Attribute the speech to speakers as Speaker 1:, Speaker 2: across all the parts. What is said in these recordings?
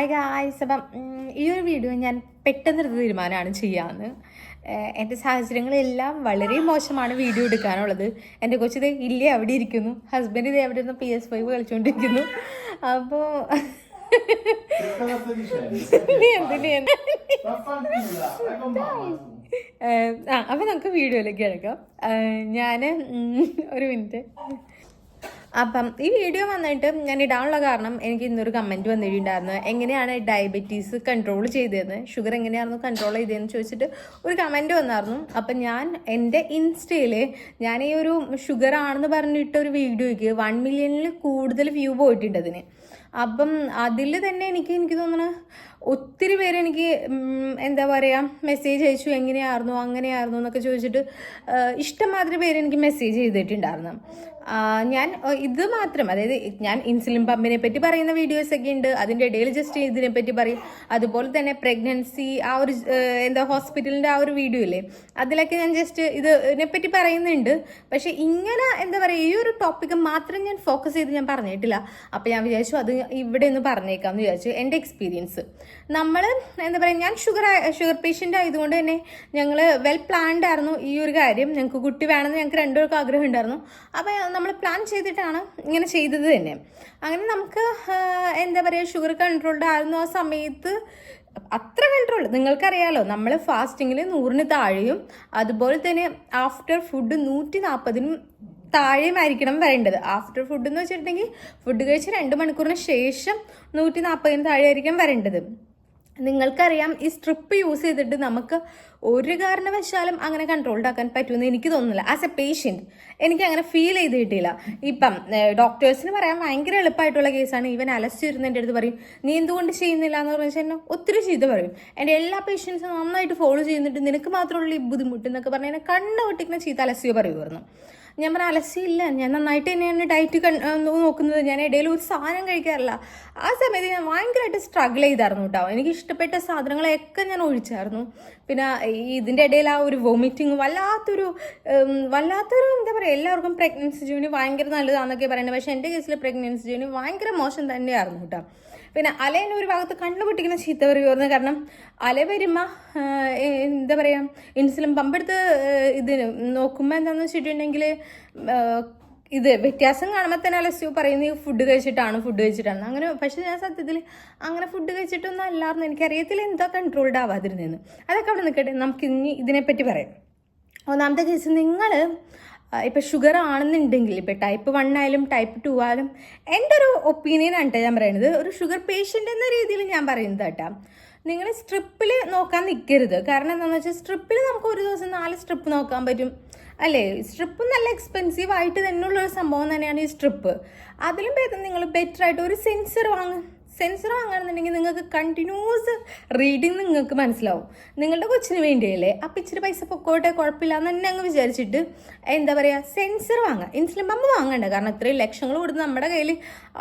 Speaker 1: Hi guys അപ്പം ഈ ഒരു വീഡിയോ ഞാൻ പെട്ടെന്നൊരു തീരുമാനമാണ് ചെയ്യാമെന്ന് എന്റെ സാഹചര്യങ്ങളെല്ലാം വളരെ മോശമാണ് വീഡിയോ എടുക്കാനുള്ളത്. എന്റെ കൊച്ചിത് ഇല്ലേ അവിടെ ഇരിക്കുന്നു. ഹസ്ബൻഡ് ഇത് എവിടെ നിന്ന് പി എസ് ഫൈവ് കളിച്ചുകൊണ്ടിരിക്കുന്നു അപ്പോൾ ആ അപ്പം നമുക്ക് വീഡിയോയിലേക്ക് കിടക്കാം. ഞാൻ ഒരു മിനിറ്റ് അപ്പം ഈ വീഡിയോ വന്നിട്ട് ഞാൻ ഇടാനുള്ള കാരണം എനിക്ക് ഇന്നൊരു കമന്റ് വന്നിട്ടുണ്ടായിരുന്നു. എങ്ങനെയാണ് ഡയബറ്റീസ് കൺട്രോൾ ചെയ്തതെന്ന്? ഷുഗർ എങ്ങനെയായിരുന്നു കൺട്രോൾ ചെയ്തതെന്ന് ചോദിച്ചിട്ട് ഒരു കമന്റ് വന്നായിരുന്നു. അപ്പം ഞാൻ എന്റെ ഇൻസ്റ്റയിൽ ഞാൻ ഈ ഒരു ഷുഗർ ആണെന്ന് പറഞ്ഞിട്ട് ഒരു വീഡിയോയ്ക്ക് വൺ മില്യണിൽ കൂടുതൽ വ്യൂ പോയിട്ടുണ്ട് അതിന്. അപ്പം അതിൽ തന്നെ എനിക്ക് എനിക്ക് തോന്നുന്നു ഒത്തിരി പേര് എനിക്ക് എന്താ പറയുക മെസ്സേജ് അയച്ചു. എങ്ങനെയായിരുന്നു അങ്ങനെയായിരുന്നു എന്നൊക്കെ ചോദിച്ചിട്ട് ഇഷ്ടംമാതിരി പേര് എനിക്ക് മെസ്സേജ് ചെയ്തിട്ടുണ്ടായിരുന്നു. ഞാൻ ഇത് മാത്രം. അതായത് ഞാൻ ഇൻസുലിൻ പമ്പിനെ പറ്റി പറയുന്ന വീഡിയോസ് ഒക്കെ ഉണ്ട്. അതിന്റെ ഇടയിൽ ജസ്റ്റ് ഇതിനെ പറ്റി പറയും. അതുപോലെ തന്നെ പ്രഗ്നൻസി ആ ഒരു എന്താ ഹോസ്പിറ്റലിന്റെ ആ ഒരു വീഡിയോ ഇല്ലേ? അതിലൊക്കെ ഞാൻ ജസ്റ്റ് ഇതിനെ പറ്റി പറയുന്നുണ്ട്. പക്ഷേ ഇങ്ങനെ എന്താ പറയുക ഈ ഒരു ടോപ്പിക്ക് മാത്രം ഞാൻ ഫോക്കസ് ചെയ്ത് ഞാൻ പറഞ്ഞിട്ടില്ല. അപ്പോൾ ഞാൻ വിചാരിച്ചു അത് ഇവിടെ ഒന്ന് പറഞ്ഞേക്കാം എന്ന് വിചാരിച്ചു എന്റെ എക്സ്പീരിയൻസ് നമ്മൾ എന്താ പറയുക ഞാൻ ഷുഗർ ഷുഗർ പേഷ്യന്റ് ആയതുകൊണ്ട് തന്നെ ഞങ്ങൾ വെൽ പ്ലാൻഡ് ആയിരുന്നു ഈ ഒരു കാര്യം. ഞങ്ങൾക്ക് കുട്ടി വേണമെന്ന് ഞങ്ങൾക്ക് രണ്ടുപേർക്കും ആഗ്രഹം ഉണ്ടായിരുന്നു. അപ്പോൾ നമ്മൾ പ്ലാൻ ചെയ്തിട്ടാണ് ഇങ്ങനെ ചെയ്തത് തന്നെ. അങ്ങനെ നമുക്ക് എന്താ പറയുക ഷുഗർ കൺട്രോൾഡ് ആയിരുന്നു ആ സമയത്ത് അത്ര കൺട്രോൾ നിങ്ങൾക്കറിയാലോ നമ്മൾ ഫാസ്റ്റിങ്ങിൽ നൂറിന് താഴെയും അതുപോലെ തന്നെ ആഫ്റ്റർ ഫുഡ് നൂറ്റി നാൽപ്പതിനും താഴെയുമായിരിക്കണം വരേണ്ടത്. ആഫ്റ്റർ ഫുഡ് എന്ന് വെച്ചിട്ടുണ്ടെങ്കിൽ ഫുഡ് കഴിച്ച് രണ്ട് മണിക്കൂറിന് ശേഷം നൂറ്റി നാൽപ്പതിന് താഴെയായിരിക്കും വരേണ്ടത്. നിങ്ങൾക്കറിയാം ഈ സ്ട്രിപ്പ് യൂസ് ചെയ്തിട്ട് നമുക്ക് ഒരു കാരണവശാലും അങ്ങനെ കൺട്രോൾഡ് ആക്കാൻ പറ്റുമെന്ന് എനിക്ക് തോന്നുന്നില്ല. ആസ് എ പേഷ്യന്റ് എനിക്ക് അങ്ങനെ ഫീൽ ചെയ്ത് കിട്ടിയില്ല. ഇപ്പം ഡോക്ടേഴ്സിന് പറയാൻ ഭയങ്കര എളുപ്പമായിട്ടുള്ള കേസാണ് ഇവൻ അലസ് ഇരുന്ന് എന്റെ അടുത്ത് പറയും നീ എന്തുകൊണ്ട് ചെയ്യുന്നില്ല? എന്ന് പറഞ്ഞാൽ എന്നെ ഒത്തിരി ചെയ്ത് പറയും. എന്റെ എല്ലാ പേഷ്യൻസും നന്നായിട്ട് ഫോളോ ചെയ്യുന്നുണ്ട്. നിനക്ക് മാത്രമുള്ള ഈ ബുദ്ധിമുട്ട് എന്നൊക്കെ പറഞ്ഞാൽ എന്നെ കണ്ണു പൊട്ടിക്കുന്ന ചീത്ത അലസ്യോ പറയുമായിരുന്നു ഞാൻ പറഞ്ഞ അലസിയില്ല ഞാൻ നന്നായിട്ട് തന്നെയാണ് ഡയറ്റ് നോക്കുന്നത്. ഞാൻ ഇടയിൽ ഒരു സാധനം കഴിക്കാറില്ല. ആ സമയത്ത് ഞാൻ ഭയങ്കരമായിട്ട് സ്ട്രഗിൾ ചെയ്തായിരുന്നു കേട്ടോ. എനിക്ക് ഇഷ്ടപ്പെട്ട സാധനങ്ങളെയൊക്കെ ഞാൻ ഒഴിച്ചായിരുന്നു. പിന്നെ ഈ ഇതിന്റെ ഇടയിൽ ആ ഒരു വൊമിറ്റിങ് വല്ലാത്തൊരു വല്ലാത്തൊരു എന്താ പറയുക എല്ലാവർക്കും പ്രഗ്നൻസി ജേണി ഭയങ്കര നല്ലതാണെന്നൊക്കെ പറയുന്നത്. പക്ഷേ എന്റെ കേസിൽ പ്രഗ്നൻസി ജേണി ഭയങ്കര മോശം തന്നെയായിരുന്നു കേട്ടോ. പിന്നെ അലേന്റെ ഒരു ഭാഗത്ത് കണ്ണു പൊട്ടിക്കുന്ന ചീത്ത പറയുമായിരുന്നു കാരണം അല വരുമ്പോൾ എന്താ പറയുക ഇൻസുലിൻ പമ്പെടുത്ത് ഇതിന് നോക്കുമ്പോൾ എന്താണെന്ന് വെച്ചിട്ടുണ്ടെങ്കിൽ ഇത് വ്യത്യാസം കാണുമ്പോൾ തന്നെ അലസ്യു പറയുന്നത് ഫുഡ് കഴിച്ചിട്ടാണ് ഫുഡ് കഴിച്ചിട്ടാണ്. അങ്ങനെ പക്ഷേ ഞാൻ സത്യത്തിൽ അങ്ങനെ ഫുഡ് കഴിച്ചിട്ടൊന്നും അല്ലായിരുന്നു എനിക്കറിയത്തില്ല എന്തോ കൺട്രോൾഡ് ആവാതിരുന്നെന്ന്. അതൊക്കെ അവിടെ നിൽക്കട്ടെ നമുക്ക് ഇനി ഇതിനെപ്പറ്റി പറയാം. ഒന്നാമത്തെ കേസ് നിങ്ങൾ ഇപ്പം ഷുഗർ ആണെന്നുണ്ടെങ്കിൽ ഇപ്പം ടൈപ്പ് വൺ ആയാലും ടൈപ്പ് ടു ആയാലും എന്റെ ഒരു ഒപ്പീനിയൻ ആണ് ഞാൻ പറയുന്നത് ഒരു ഷുഗർ പേഷ്യന്റ് എന്ന രീതിയിൽ ഞാൻ പറയുന്നത് കേട്ടോ. നിങ്ങൾ സ്ട്രിപ്പിൽ നോക്കാൻ നിൽക്കരുത് കാരണം എന്താണെന്ന് വെച്ചാൽ സ്ട്രിപ്പിൽ നമുക്ക് ഒരു ദിവസം നാല് സ്ട്രിപ്പ് നോക്കാൻ പറ്റും. അല്ലേ? സ്ട്രിപ്പ് നല്ല എക്സ്പെൻസീവ് ആയിട്ട് തന്നെയുള്ള ഒരു സംഭവം തന്നെയാണ് ഈ സ്ട്രിപ്പ് അതിലും ഭേദം നിങ്ങൾ ബെറ്റർ ആയിട്ട് ഒരു സെൻസർ വാങ്ങും. സെൻസർ വാങ്ങുകയാണെന്നുണ്ടെങ്കിൽ നിങ്ങൾക്ക് കണ്ടിന്യൂസ് റീഡിങ് നിങ്ങൾക്ക് മനസ്സിലാവും. നിങ്ങളുടെ കൊച്ചിന് വേണ്ടിയല്ലേ? അപ്പം ഇച്ചിരി പൈസ പൊക്കോട്ടെ കുഴപ്പമില്ല എന്ന് തന്നെ അങ്ങ് വിചാരിച്ചിട്ട് എന്താ പറയുക സെൻസർ വാങ്ങാം. ഇൻസുലിൻ പമ്പ് വാങ്ങണ്ട. കാരണം ഇത്രയും ലക്ഷങ്ങൾ കൊടുത്ത് നമ്മുടെ കയ്യിൽ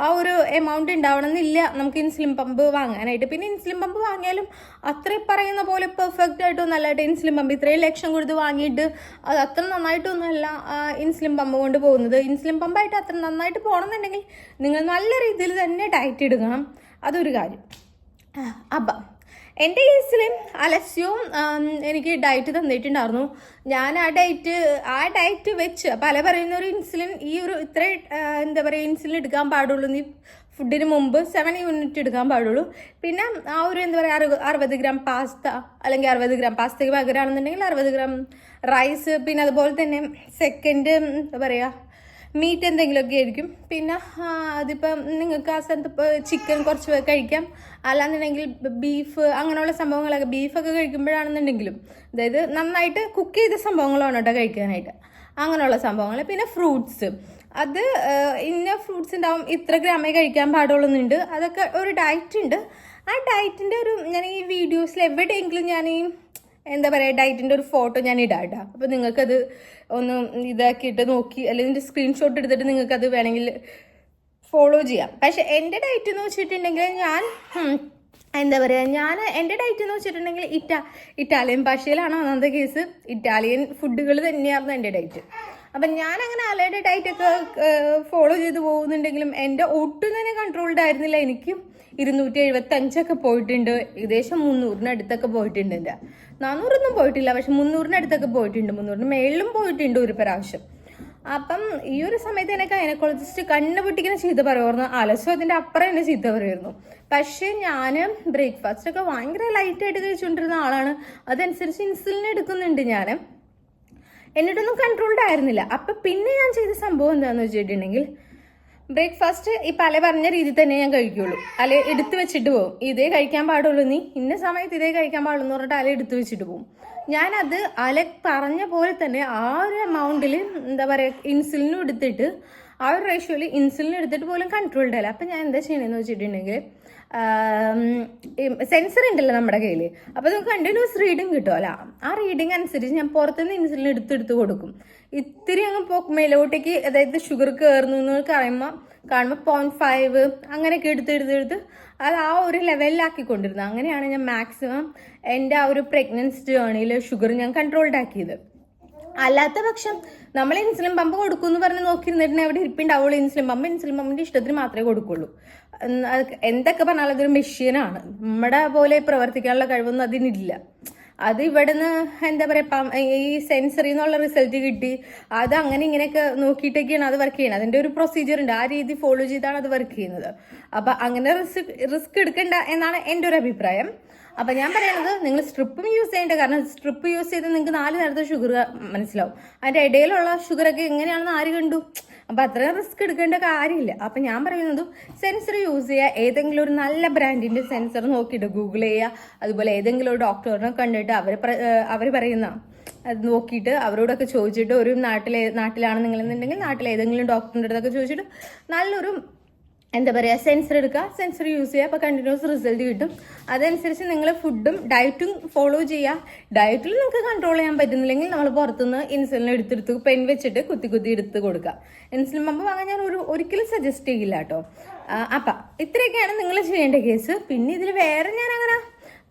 Speaker 1: ആ ഒരു എമൗണ്ട് ഉണ്ടാവണമെന്നില്ല നമുക്ക് ഇൻസുലിൻ പമ്പ് വാങ്ങാനായിട്ട്. പിന്നെ ഇൻസുലിൻ പമ്പ് വാങ്ങിയാലും അത്രയും പറയുന്ന പോലെ പെർഫെക്റ്റ് ആയിട്ടൊന്നും അല്ലായിട്ട് ഇൻസുലിൻ പമ്പ് ഇത്രയും ലക്ഷം കൊടുത്ത് വാങ്ങിയിട്ട് അത് അത്ര നന്നായിട്ടൊന്നുമല്ല ഇൻസുലിൻ പമ്പ് കൊണ്ട് പോകുന്നത്. ഇൻസുലിൻ പമ്പായിട്ട് അത്ര നന്നായിട്ട് പോകണമെന്നുണ്ടെങ്കിൽ നിങ്ങൾ നല്ല രീതിയിൽ തന്നെ ഡയറ്റ് എടുക്കണം അതൊരു കാര്യം. അപ്പം എന്റെ കേസിൽ അലസ്യവും എനിക്ക് ഡയറ്റ് തന്നിട്ടുണ്ടായിരുന്നു. ഞാൻ ആ ഡയറ്റ് ആ ഡയറ്റ് വെച്ച് പല പറയുന്ന ഒരു ഇൻസുലിൻ ഈ ഒരു ഇത്ര എന്താ പറയുക ഇൻസുലിൻ എടുക്കാൻ പാടുള്ളൂ. നീ ഫുഡിന് മുമ്പ് സെവൻ യൂണിറ്റ് എടുക്കാൻ പാടുള്ളൂ. പിന്നെ ആ ഒരു എന്താ പറയുക അറുപത് അറുപത് ഗ്രാം പാസ്ത അല്ലെങ്കിൽ അറുപത് ഗ്രാം പാസ്തയ്ക്ക് പകരമാണെന്നുണ്ടെങ്കിൽ അറുപത് ഗ്രാം റൈസ് പിന്നെ അതുപോലെ തന്നെ സെക്കൻഡ് എന്താ പറയുക മീറ്റ് എന്തെങ്കിലുമൊക്കെ ആയിരിക്കും. പിന്നെ അതിപ്പം നിങ്ങൾക്ക് ആ സ്ഥലത്ത് ചിക്കൻ കുറച്ച് കഴിക്കാം. അല്ലാന്നുണ്ടെങ്കിൽ ബീഫ് അങ്ങനെയുള്ള സംഭവങ്ങളൊക്കെ ബീഫൊക്കെ കഴിക്കുമ്പോഴാണെന്നുണ്ടെങ്കിലും അതായത് നന്നായിട്ട് കുക്ക് ചെയ്ത സംഭവങ്ങളാണ് കേട്ടോ കഴിക്കാനായിട്ട്. അങ്ങനെയുള്ള സംഭവങ്ങൾ. പിന്നെ ഫ്രൂട്ട്സ് അത് ഇന്ന ഫ്രൂട്ട്സ് ഉണ്ടാവും ഇത്ര ഗ്രാമേ കഴിക്കാൻ പാടുള്ളൂന്നുണ്ട്. അതൊക്കെ ഒരു ഡയറ്റ് ഉണ്ട്. ആ ഡയറ്റിന്റെ ഒരു ഞാൻ ഈ വീഡിയോസിൽ എവിടെയെങ്കിലും ഞാൻ ഈ എന്താ പറയുക ഡയറ്റിന്റെ ഒരു ഫോട്ടോ ഞാൻ ഇടാം കേട്ടോ അപ്പോൾ നിങ്ങൾക്കത് ഒന്ന് ഇതാക്കിയിട്ട് നോക്കി അല്ലെങ്കിൽ സ്ക്രീൻഷോട്ട് എടുത്തിട്ട് നിങ്ങൾക്കത് വേണമെങ്കിൽ ഫോളോ ചെയ്യാം. പക്ഷെ എന്റെ ഡയറ്റ് എന്ന് വെച്ചിട്ടുണ്ടെങ്കിൽ ഞാൻ എന്താ പറയുക ഞാൻ എന്റെ ഡയറ്റ് എന്ന് വെച്ചിട്ടുണ്ടെങ്കിൽ ഇറ്റാ ഇറ്റാലിയൻ ഭാഷയിലാണ് ഒന്നാമത്തെ കേസ് ഇറ്റാലിയൻ ഫുഡുകൾ തന്നെയായിരുന്നു എന്റെ ഡയറ്റ് അപ്പം ഞാൻ അങ്ങനെ അലയുടെ ഡയറ്റൊക്കെ ഫോളോ ചെയ്ത് പോകുന്നുണ്ടെങ്കിലും എന്റെ ഒട്ടും തന്നെ കൺട്രോൾഡ് ആയിരുന്നില്ല. എനിക്ക് ഇരുന്നൂറ്റി എഴുപത്തി അഞ്ചൊക്കെ പോയിട്ടുണ്ട്. ഏകദേശം മുന്നൂറിനടുത്തൊക്കെ പോയിട്ടുണ്ട് എന്റെ നാനൂറൊന്നും പോയിട്ടില്ല. പക്ഷെ മുന്നൂറിന് അടുത്തൊക്കെ പോയിട്ടുണ്ട് മുന്നൂറിന് മേളിലും പോയിട്ടുണ്ട് ഒരു പ്രാവശ്യം. അപ്പം ഈ ഒരു സമയത്ത് എന്നെ ഗൈനക്കോളജിസ്റ്റ് കണ്ണു പൊട്ടിക്കുന്ന ചീത്ത പറയുമായിരുന്നു. അലസോ അതിന്റെ അപ്പുറം എന്നെ ചീത്ത പറയുമായിരുന്നു. പക്ഷേ ഞാൻ ബ്രേക്ക്ഫാസ്റ്റ് ഒക്കെ ഭയങ്കര ലൈറ്റായിട്ട് കഴിച്ചുകൊണ്ടിരുന്ന ആളാണ്. അതനുസരിച്ച് ഇൻസുലിൻ എടുക്കുന്നുണ്ട് ഞാൻ എന്നിട്ടൊന്നും കൺട്രോൾഡ് ആയിരുന്നില്ല. അപ്പം പിന്നെ ഞാൻ ചെയ്ത സംഭവം എന്താണെന്ന് വെച്ചിട്ടുണ്ടെങ്കിൽ ബ്രേക്ക്ഫാസ്റ്റ് ഈ പല പറഞ്ഞ രീതിയിൽ തന്നെ ഞാൻ കഴിക്കുള്ളൂ. അല്ലെ എടുത്തു വെച്ചിട്ട് പോകും ഇതേ കഴിക്കാൻ പാടുള്ളൂ നീ. ഇന്ന സമയത്ത് ഇതേ കഴിക്കാൻ പാടുള്ളൂ എന്ന് പറഞ്ഞിട്ട് അല എടുത്തു വെച്ചിട്ട് പോകും ഞാനത് അല പറഞ്ഞ പോലെ തന്നെ ആ ഒരു എമൗണ്ടിൽ എന്താ പറയുക ഇൻസുലിനും എടുത്തിട്ട് ആ ഒരു റേഷ്യോയിൽ ഇൻസുലിൻ എടുത്തിട്ട് പോലും കൺട്രോൾഡ് അല്ല. അപ്പം ഞാൻ എന്താ ചെയ്യണമെന്ന് വെച്ചിട്ടുണ്ടെങ്കിൽ സെൻസർ ഉണ്ടല്ലോ നമ്മുടെ കയ്യിൽ അപ്പോൾ നമുക്ക് കണ്ടിന്യൂസ് റീഡിങ് കിട്ടുമല്ലോ ആ റീഡിങ് അനുസരിച്ച് ഞാൻ പുറത്തുനിന്ന് ഇൻസുലിൻ എടുത്തെടുത്ത് കൊടുക്കും. ഇത്തിരി അങ്ങ് മേലോട്ടേക്ക് അതായത് ഷുഗർ കയറുന്നു എന്ന് പറയുമ്പോൾ കാണുമ്പോൾ പോയിന്റ് ഫൈവ് അങ്ങനെയൊക്കെ എടുത്ത് എടുത്ത് എടുത്ത് അത് ആ ഒരു ലെവലിലാക്കിക്കൊണ്ടിരുന്നത് അങ്ങനെയാണ് ഞാൻ മാക്സിമം എന്റെ ആ ഒരു പ്രഗ്നൻസി ജേണിയിൽ ഷുഗർ ഞാൻ കൺട്രോൾഡ് ആക്കിയത്. അല്ലാത്ത പക്ഷം നമ്മൾ ഇൻസുലിൻ പമ്പ് കൊടുക്കും എന്ന് പറഞ്ഞ് നോക്കിയിരുന്നിട്ടുണ്ടെങ്കിൽ അവിടെ ഇരിപ്പുണ്ടാവുള്ളൂ. ഇൻസുലിൻ പമ്പ് ഇൻസുലിൻ പമ്പിന്റെ ഇഷ്ടത്തിന് മാത്രമേ കൊടുക്കുള്ളൂ. എന്തൊക്കെ പറഞ്ഞാലും അതൊരു മെഷീനാണ്. നമ്മുടെ പോലെ പ്രവർത്തിക്കാനുള്ള കഴിവൊന്നും അതിനില്ല. അത് ഇവിടുന്ന് എന്താ പറയാ ഈ സെൻസറി എന്നുള്ള റിസൾട്ട് കിട്ടി. അത് അങ്ങനെ ഇങ്ങനെയൊക്കെ നോക്കിയിട്ടൊക്കെയാണ് അത് വർക്ക് ചെയ്യുന്നത്. അതിന്റെ ഒരു പ്രൊസീജിയർ ഉണ്ട്. ആ രീതി ഫോളോ ചെയ്താണ് അത് വർക്ക് ചെയ്യുന്നത്. അപ്പൊ അങ്ങനെ റിസ്ക് റിസ്ക് എടുക്കണ്ട എന്നാണ് എന്റെ ഒരു അഭിപ്രായം. അപ്പൊ ഞാൻ പറയുന്നത് നിങ്ങൾ സ്ട്രിപ്പും യൂസ് ചെയ്യേണ്ട കാരണം സ്ട്രിപ്പ് യൂസ് ചെയ്ത് നിങ്ങൾക്ക് നാല് നേരത്തെ ഷുഗർ മനസ്സിലാവും. അതിന്റെ ഇടയിലുള്ള ഷുഗർ ഒക്കെ എങ്ങനെയാണെന്ന് ആര് കണ്ടു? അപ്പൊ അത്ര റിസ്ക് എടുക്കേണ്ട കാര്യമില്ല. അപ്പൊ ഞാൻ പറയുന്നത് സെൻസർ യൂസ് ചെയ്യുക ഏതെങ്കിലും ഒരു നല്ല ബ്രാൻഡിന്റെ സെൻസർ നോക്കിയിട്ട് ഗൂഗിൾ ചെയ്യുക അതുപോലെ ഏതെങ്കിലും ഒരു ഡോക്ടറിനെ കണ്ടിട്ട് അവർ അവർ പറയുന്ന അത് നോക്കിയിട്ട് അവരോടൊക്കെ ചോദിച്ചിട്ട് ഒരു നാട്ടിലെ നാട്ടിലാണ് നിങ്ങളെന്നുണ്ടെങ്കിൽ നാട്ടിലെ ഏതെങ്കിലും ഡോക്ടറിന്റെ അടുത്തൊക്കെ ചോദിച്ചിട്ട് നല്ലൊരു എന്താ പറയുക സെൻസർ എടുക്കുക. സെൻസർ യൂസ് ചെയ്യുക. അപ്പോൾ കണ്ടിന്യൂസ് റിസൾട്ട് കിട്ടും. അതനുസരിച്ച് നിങ്ങൾ ഫുഡും ഡയറ്റും ഫോളോ ചെയ്യുക. ഡയറ്റിൽ നിങ്ങൾക്ക് കൺട്രോൾ ചെയ്യാൻ പറ്റുന്നില്ലെങ്കിൽ നമ്മൾ പുറത്തുനിന്ന് ഇൻസുലിൻ എടുത്തെടുത്ത് പെൻ വെച്ചിട്ട് കുത്തി കുത്തി എടുത്ത് കൊടുക്കുക. ഇൻസുലിൻ പമ്പ് വാങ്ങാൻ ഞാൻ ഒരു ഒരിക്കലും സജസ്റ്റ് ചെയ്യില്ല കേട്ടോ. അപ്പം ഇത്രയൊക്കെയാണ് നിങ്ങൾ ചെയ്യേണ്ട കേസ് പിന്നെ ഇതിൽ വേറെ ഞാൻ അങ്ങനെ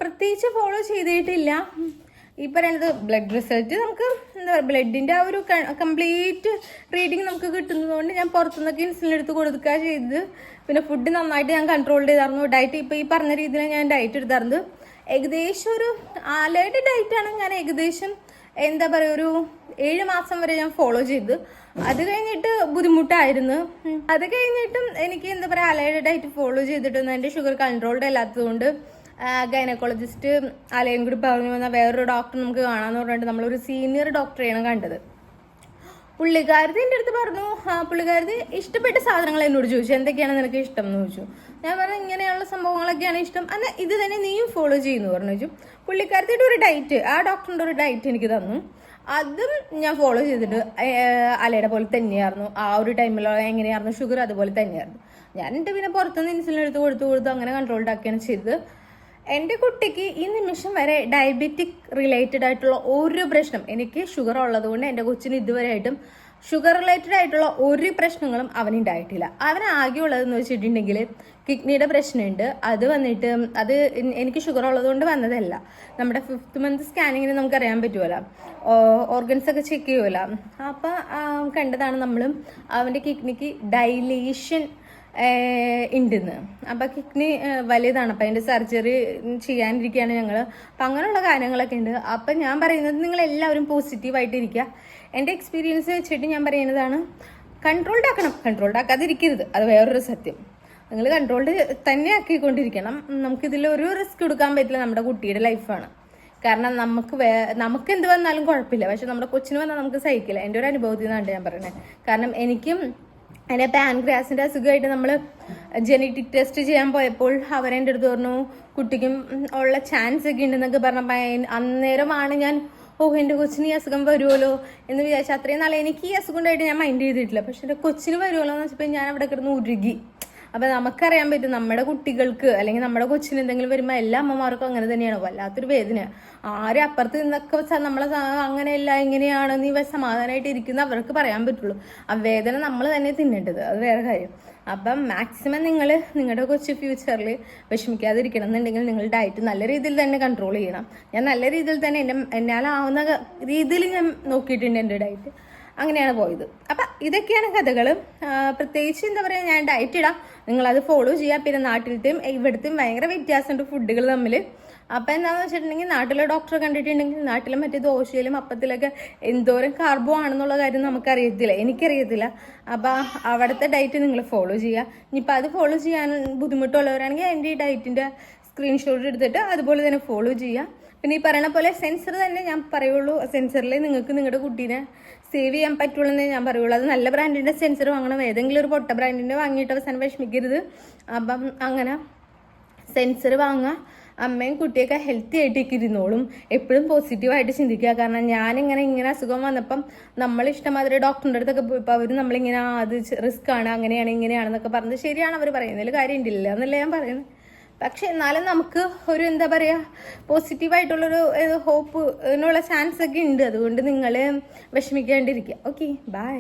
Speaker 1: പ്രത്യേകിച്ച് ഫോളോ ചെയ്തിട്ടില്ല. ഈ പറയുന്നത് ബ്ലഡ് റിസൾട്ട് നമുക്ക് എന്താ പറയുക ബ്ലഡിന്റെ ആ ഒരു കംപ്ലീറ്റ് റീഡിങ് നമുക്ക് കിട്ടുന്നതുകൊണ്ട് ഞാൻ പുറത്തുനിന്നൊക്കെ ഇൻസുലിൻ എടുത്ത് കൊടുക്കുക ചെയ്ത് പിന്നെ ഫുഡ് നന്നായിട്ട് ഞാൻ കൺട്രോൾ ചെയ്തായിരുന്നു. ഡയറ്റ് ഇപ്പോൾ ഈ പറഞ്ഞ രീതിയിൽ ഞാൻ ഡയറ്റ് എടുത്തായിരുന്നു. ഏകദേശം ഒരു ആലയുടെ ഡയറ്റാണ് ഞാൻ ഏകദേശം എന്താ പറയുക ഒരു ഏഴ് മാസം വരെ ഞാൻ ഫോളോ ചെയ്ത്. അത് കഴിഞ്ഞിട്ട് ബുദ്ധിമുട്ടായിരുന്നു. അത് കഴിഞ്ഞിട്ടും എനിക്ക് എന്താ പറയുക അലയുടെ ഡയറ്റ് ഫോളോ ചെയ്തിട്ടൊന്നും എന്റെ ഷുഗർ കൺട്രോൾഡ് അല്ലാത്തതുകൊണ്ട് ഗൈനക്കോളജിസ്റ്റ് അലയൻകുടി കൂടി പറഞ്ഞു വന്ന വേറൊരു ഡോക്ടർ നമുക്ക് കാണാന്ന് പറഞ്ഞിട്ട് നമ്മളൊരു സീനിയർ ഡോക്ടറെയാണ് കണ്ടത്. പുള്ളിക്കാരത്തി എന്റെ അടുത്ത് പറഞ്ഞു പുള്ളിക്കാരത്തി ഇഷ്ടപ്പെട്ട സാധനങ്ങൾ എന്നോട് ചോദിച്ചു എന്തൊക്കെയാണ് നിനക്ക് ഇഷ്ടം എന്ന് ചോദിച്ചു. ഞാൻ പറഞ്ഞു ഇങ്ങനെയുള്ള സംഭവങ്ങളൊക്കെയാണ് ഇഷ്ടം. എന്നാൽ ഇത് തന്നെ നീയും ഫോളോ ചെയ്യുന്നു പറഞ്ഞു ചോദിച്ചു. പുള്ളിക്കാരത്തിയുടെ ഒരു ഡയറ്റ് ആ ഡോക്ടറിന്റെ ഒരു ഡയറ്റ് എനിക്ക് തന്നു. അതും ഞാൻ ഫോളോ ചെയ്തിട്ട് അലയുടെ പോലെ തന്നെയായിരുന്നു. ആ ഒരു ടൈമിൽ എങ്ങനെയായിരുന്നു? ഷുഗർ അതുപോലെ തന്നെയായിരുന്നു. ഞാൻ എന്റെ പിന്നെ പുറത്തുനിന്ന് ഇൻസുലിൻ എടുത്ത് കൊടുത്ത് കൊടുത്തു അങ്ങനെ കൺട്രോൾഡ് ആക്കിയാണ് ചെയ്തത്. എന്റെ കുട്ടിക്ക് ഈ നിമിഷം വരെ ഡയബറ്റിക് റിലേറ്റഡ് ആയിട്ടുള്ള ഒരു പ്രശ്നം എനിക്ക് ഷുഗർ ഉള്ളതുകൊണ്ട് എന്റെ കൊച്ചിന് ഇതുവരെയായിട്ടും ഷുഗർ റിലേറ്റഡ് ആയിട്ടുള്ള ഒരു പ്രശ്നങ്ങളും അവനുണ്ടായിട്ടില്ല ആകെ ഉള്ളതെന്ന് വെച്ചിട്ടുണ്ടെങ്കിൽ കിഡ്നിയുടെ പ്രശ്നമുണ്ട്. അത് വന്നിട്ട് അത് എനിക്ക് ഷുഗർ ഉള്ളതുകൊണ്ട് വന്നതല്ല. നമ്മുടെ ഫിഫ്ത്ത് മന്ത് സ്കാനിങ്ങിന് നമുക്ക് അറിയാൻ പറ്റുമല്ലോ ഓർഗൻസ് ഒക്കെ ചെക്ക് ചെയ്യുമല്ലോ അപ്പം കണ്ടതാണ് നമ്മളും അവന്റെ കിഡ്നിക്ക് ഡൈലേഷൻ ഉണ്ടെന്ന് അപ്പം കിഡ്നി വലിയതാണ്. അപ്പം അതിന്റെ സർജറി ചെയ്യാനിരിക്കുകയാണ് ഞങ്ങൾ അപ്പം അങ്ങനെയുള്ള കാര്യങ്ങളൊക്കെ ഉണ്ട് അപ്പം ഞാൻ പറയുന്നത് നിങ്ങൾ എല്ലാവരും പോസിറ്റീവായിട്ട് ഇരിക്കുക എന്റെ എക്സ്പീരിയൻസ് വെച്ചിട്ട് ഞാൻ പറയുന്നതാണ് കൺട്രോൾഡ് ആക്കണം. കൺട്രോൾഡ് ആക്കാതിരിക്കരുത്. അത് വേറൊരു സത്യം. നിങ്ങൾ കൺട്രോൾഡ് തന്നെ ആക്കിക്കൊണ്ടിരിക്കണം. നമുക്കിതിൽ ഒരു റിസ്ക് എടുക്കാൻ പറ്റില്ല നമ്മുടെ കുട്ടിയുടെ ലൈഫാണ് കാരണം നമുക്ക് വേ നമുക്ക് എന്ത് വന്നാലും കുഴപ്പമില്ല. പക്ഷെ നമ്മുടെ കൊച്ചിന് വന്നാൽ നമുക്ക് സഹിക്കില്ല. എന്റെ ഒരു അനുഭവത്തിൽ നിന്നാണ് ഞാൻ പറയുന്നത്. കാരണം എനിക്കും എന്റെ പാൻഗ്രാസിന്റെ അസുഖമായിട്ട് നമ്മൾ ജനറ്റിക് ടെസ്റ്റ് ചെയ്യാൻ പോയപ്പോൾ അവരെന്റെ അടുത്ത് പറഞ്ഞു കുട്ടിക്കും ഉള്ള ചാൻസ് ഒക്കെ ഉണ്ടെന്നൊക്കെ പറഞ്ഞപ്പോൾ അന്നേരമാണ് ഞാൻ ഓ എന്റെ കൊച്ചിന് ഈ അസുഖം വരുമല്ലോ എന്ന് വിചാരിച്ചു അത്രയും നാളെ എനിക്ക് ഈ അസുഖം ഉണ്ടായിട്ട് ഞാൻ മൈൻഡ് ചെയ്തിട്ടില്ല. പക്ഷെ എന്റെ കൊച്ചിന് വരുമല്ലോ എന്ന് വെച്ചപ്പോൾ ഞാൻ അവിടെ കിടന്ന് ഉരുകി. അപ്പൊ നമുക്കറിയാൻ പറ്റും നമ്മുടെ കുട്ടികൾക്ക് അല്ലെങ്കിൽ നമ്മുടെ കൊച്ചിന് എന്തെങ്കിലും വരുമ്പോൾ എല്ലാ അമ്മമാർക്കും അങ്ങനെ തന്നെയാണ്. വല്ലാത്തൊരു വേദന ആരും അപ്പുറത്ത് നിന്നൊക്കെ നമ്മളെ അങ്ങനെയല്ല ഇങ്ങനെയാണ് നീ സമാധാനമായിട്ട് ഇരിക്കുന്ന അവർക്ക് പറയാൻ പറ്റുള്ളൂ. ആ വേദന നമ്മൾ തന്നെ തിന്നേണ്ടത്. അത് വേറെ കാര്യം. അപ്പം മാക്സിമം നിങ്ങൾ നിങ്ങളുടെ കൊച്ചു ഫ്യൂച്ചറിൽ വിഷമിക്കാതിരിക്കണം എന്നുണ്ടെങ്കിൽ നിങ്ങൾ ഡയറ്റ് നല്ല രീതിയിൽ തന്നെ കൺട്രോൾ ചെയ്യണം. ഞാൻ നല്ല രീതിയിൽ തന്നെ എന്റെ എന്നാലാവുന്ന രീതിയിൽ ഞാൻ നോക്കിയിട്ടുണ്ട് എന്റെ ഡയറ്റ് അങ്ങനെയാണ് പോയത്. അപ്പം ഇതൊക്കെയാണ് കഥകൾ പ്രത്യേകിച്ച് എന്താ പറയുക ഞാൻ ഡയറ്റ് ഇടാം. നിങ്ങളത് ഫോളോ ചെയ്യുക പിന്നെ നാട്ടിലത്തെയും ഇവിടുത്തെയും ഭയങ്കര വ്യത്യാസമുണ്ട് ഫുഡുകൾ തമ്മിൽ. അപ്പം എന്താണെന്ന് വെച്ചിട്ടുണ്ടെങ്കിൽ നാട്ടിലെ ഡോക്ടറെ കണ്ടിട്ടുണ്ടെങ്കിൽ നാട്ടിലെ മറ്റേ ദോശയിലും അപ്പത്തിലൊക്കെ എന്തോരം കാർബോ ആണെന്നുള്ള കാര്യം നമുക്കറിയത്തില്ല. എനിക്കറിയത്തില്ല. അപ്പം അവിടുത്തെ ഡയറ്റ് നിങ്ങൾ ഫോളോ ചെയ്യുക ഇനിയിപ്പോൾ അത് ഫോളോ ചെയ്യാൻ ബുദ്ധിമുട്ടുള്ളവരാണെങ്കിൽ എന്റെ ഈ ഡയറ്റിന്റെ സ്ക്രീൻഷോട്ട് എടുത്തിട്ട് അതുപോലെ തന്നെ ഫോളോ ചെയ്യുക പിന്നെ ഈ പറയണ പോലെ സെൻസർ തന്നെ ഞാൻ പറയുള്ളൂ. സെൻസറിൽ നിങ്ങൾക്ക് നിങ്ങളുടെ കുട്ടീനെ സേവ് ചെയ്യാൻ പറ്റുള്ളൂ ഞാൻ പറയുള്ളൂ. അത് നല്ല ബ്രാൻഡിന്റെ സെൻസർ വാങ്ങണം. ഏതെങ്കിലും ഒരു പൊട്ട ബ്രാൻഡിന്റെ വാങ്ങിയിട്ട് അവസാനം വിഷമിക്കരുത്. അപ്പം അങ്ങനെ സെൻസർ വാങ്ങുക. അമ്മയും കുട്ടിയൊക്കെ ഹെൽത്തി ആയിട്ടൊക്കെ ഇരുന്നോളും. എപ്പോഴും പോസിറ്റീവായിട്ട് ചിന്തിക്കുക. കാരണം ഞാനിങ്ങനെ ഇങ്ങനെ അസുഖം വന്നപ്പം നമ്മൾ ഇഷ്ടമാതിരി ഡോക്ടറിന്റെ അടുത്തൊക്കെ പോയപ്പോൾ അവർ നമ്മളിങ്ങനെ അത് റിസ്ക് ആണ്. അങ്ങനെയാണ് ഇങ്ങനെയാണെന്നൊക്കെ പറഞ്ഞത്. ശരിയാണ് അവർ പറയുന്നതിൽ കാര്യമുണ്ടില്ല എന്നല്ല ഞാൻ പറയുന്നത്? പക്ഷെ എന്നാലും നമുക്ക് ഒരു എന്താ പറയുക പോസിറ്റീവായിട്ടുള്ളൊരു ഹോപ്പ് ഉള്ള ചാൻസ് ഒക്കെ ഉണ്ട്. അതുകൊണ്ട് നിങ്ങൾ വിഷമിക്കാണ്ടിരിക്കുക. Okay bye